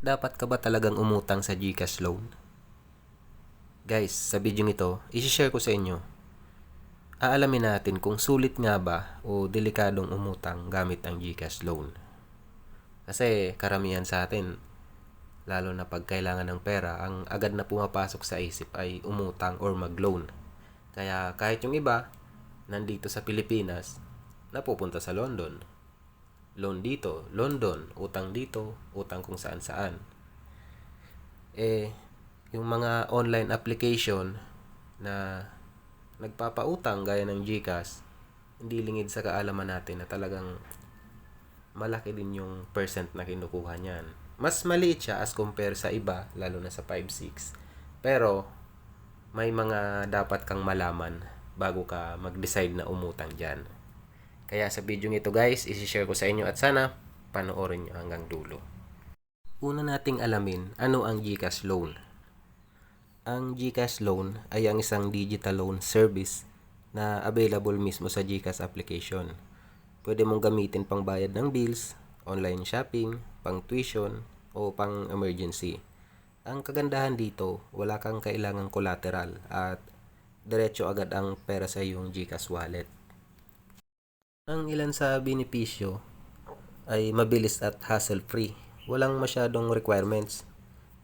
Dapat ka ba talagang umutang sa GCash loan? Guys, sa video ito, isi-share ko sa inyo. Aalamin natin kung sulit nga ba o delikadong umutang gamit ang GCash loan. Kasi karamihan sa atin, lalo na pag kailangan ng pera, ang agad na pumapasok sa isip ay umutang or mag-loan. Kaya kahit yung iba, nandito sa Pilipinas, napupunta sa London. Loan dito, London, utang dito, utang kung saan saan. Eh, yung mga online application na nagpapautang gaya ng GCash, hindi lingid sa kaalaman natin na talagang malaki din yung percent na kinukuha niyan. Mas maliit siya as compare sa iba, lalo na sa 5-6. Pero, may mga dapat kang malaman bago ka mag-decide na umutang dyan. Kaya sa video ito guys, isi-share ko sa inyo at sana panoorin nyo hanggang dulo. Una nating alamin ano ang GCash Loan. Ang GCash Loan ay ang isang digital loan service na available mismo sa GCash application. Pwede mong gamitin pang bayad ng bills, online shopping, pang tuition, o pang emergency. Ang kagandahan dito, wala kang kailangang collateral at diretso agad ang pera sa iyong GCash wallet. Ang ilan sa benepisyo ay mabilis at hassle-free. Walang masyadong requirements.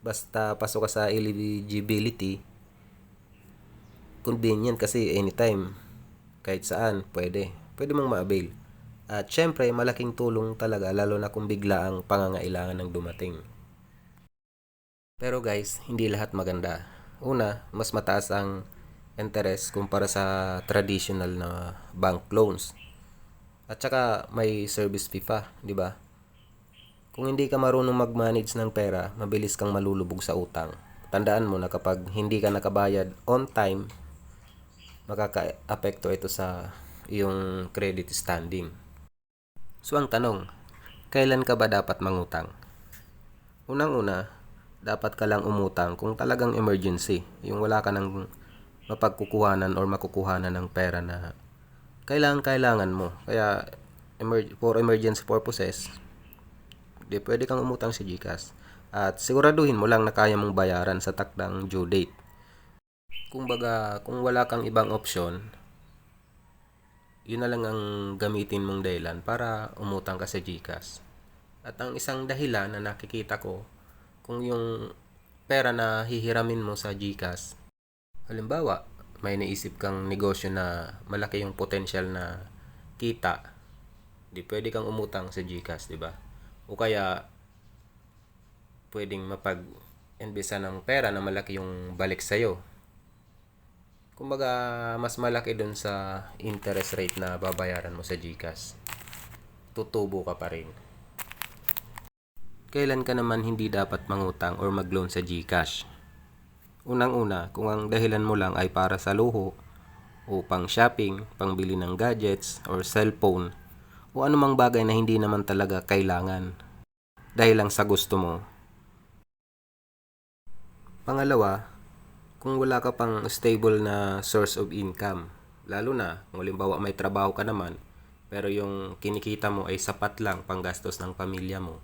Basta pasok ka sa eligibility, convenient kasi anytime, kahit saan, pwede. Pwede mong ma-avail. At syempre, malaking tulong talaga lalo na kung bigla ang pangangailangan ng dumating. Pero guys, hindi lahat maganda. Una, mas mataas ang interest kumpara sa traditional na bank loans. At saka may service fee pa, di ba? Kung hindi ka marunong mag-manage ng pera, mabilis kang malulubog sa utang. Tandaan mo na kapag hindi ka nakabayad on time, makaka-apekto ito sa iyong credit standing. So ang tanong, kailan ka ba dapat mangutang? Unang-una, dapat ka lang umutang kung talagang emergency. Yung wala ka ng mapagkukuhanan or makukuhanan ng pera na kailangan-kailangan mo. Kaya, emer- for emergency purposes, di pwede kang umutang sa GCash. At siguraduhin mo lang na kaya mong bayaran sa takdang due date. Kung baga, kung wala kang ibang option, yun na lang ang gamitin mong dahilan para umutang ka sa GCash. At ang isang dahilan na nakikita ko, kung yung pera na hihiramin mo sa GCash, halimbawa, may naisip kang negosyo na malaki yung potential na kita, di pwede kang umutang sa GCash, di ba? O kaya, pwedeng mapag-imbesa ng pera na malaki yung balik sa'yo. Kumbaga, mas malaki dun sa interest rate na babayaran mo sa GCash. Tutubo ka pa rin. Kailan ka naman hindi dapat mangutang or mag-loan sa GCash? Unang-una, kung ang dahilan mo lang ay para sa luho, o pang shopping, pangbili ng gadgets, or cellphone, o anumang bagay na hindi naman talaga kailangan dahil lang sa gusto mo. Pangalawa, kung wala ka pang stable na source of income, lalo na kung halimbawa may trabaho ka naman, pero yung kinikita mo ay sapat lang panggastos ng pamilya mo.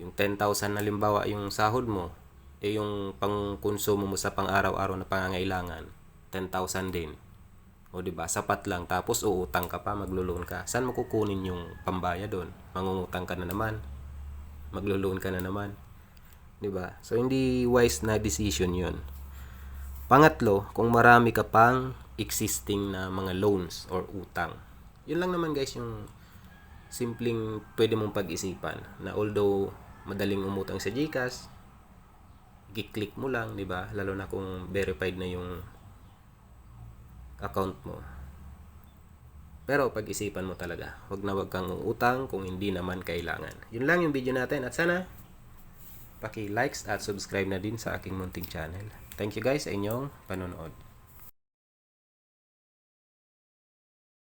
Yung 10,000 na halimbawa yung sahod mo, eh yung pangkonsumo mo sa pang-araw-araw na pangangailangan, 10,000 din. O di ba sapat lang tapos uutang ka pa, maglo-loan ka. Saan mo kukunin yung pambaya doon? Mangungutang ka na naman. Maglo-loan ka na naman. 'Di ba? So hindi wise na decision 'yon. Pangatlo, kung marami ka pang existing na mga loans or utang. 'Yun lang naman guys yung simpleng pwede mong pag-isipan na although madaling umutang sa GCash, i-click mo lang, 'di ba? Lalo na kung verified na yung account mo. Pero pag-isipan mo talaga. Huwag na huwag kang utang kung hindi naman kailangan. Yun lang yung video natin at sana paki-likes at subscribe na din sa aking munting channel. Thank you guys sa inyong panonood.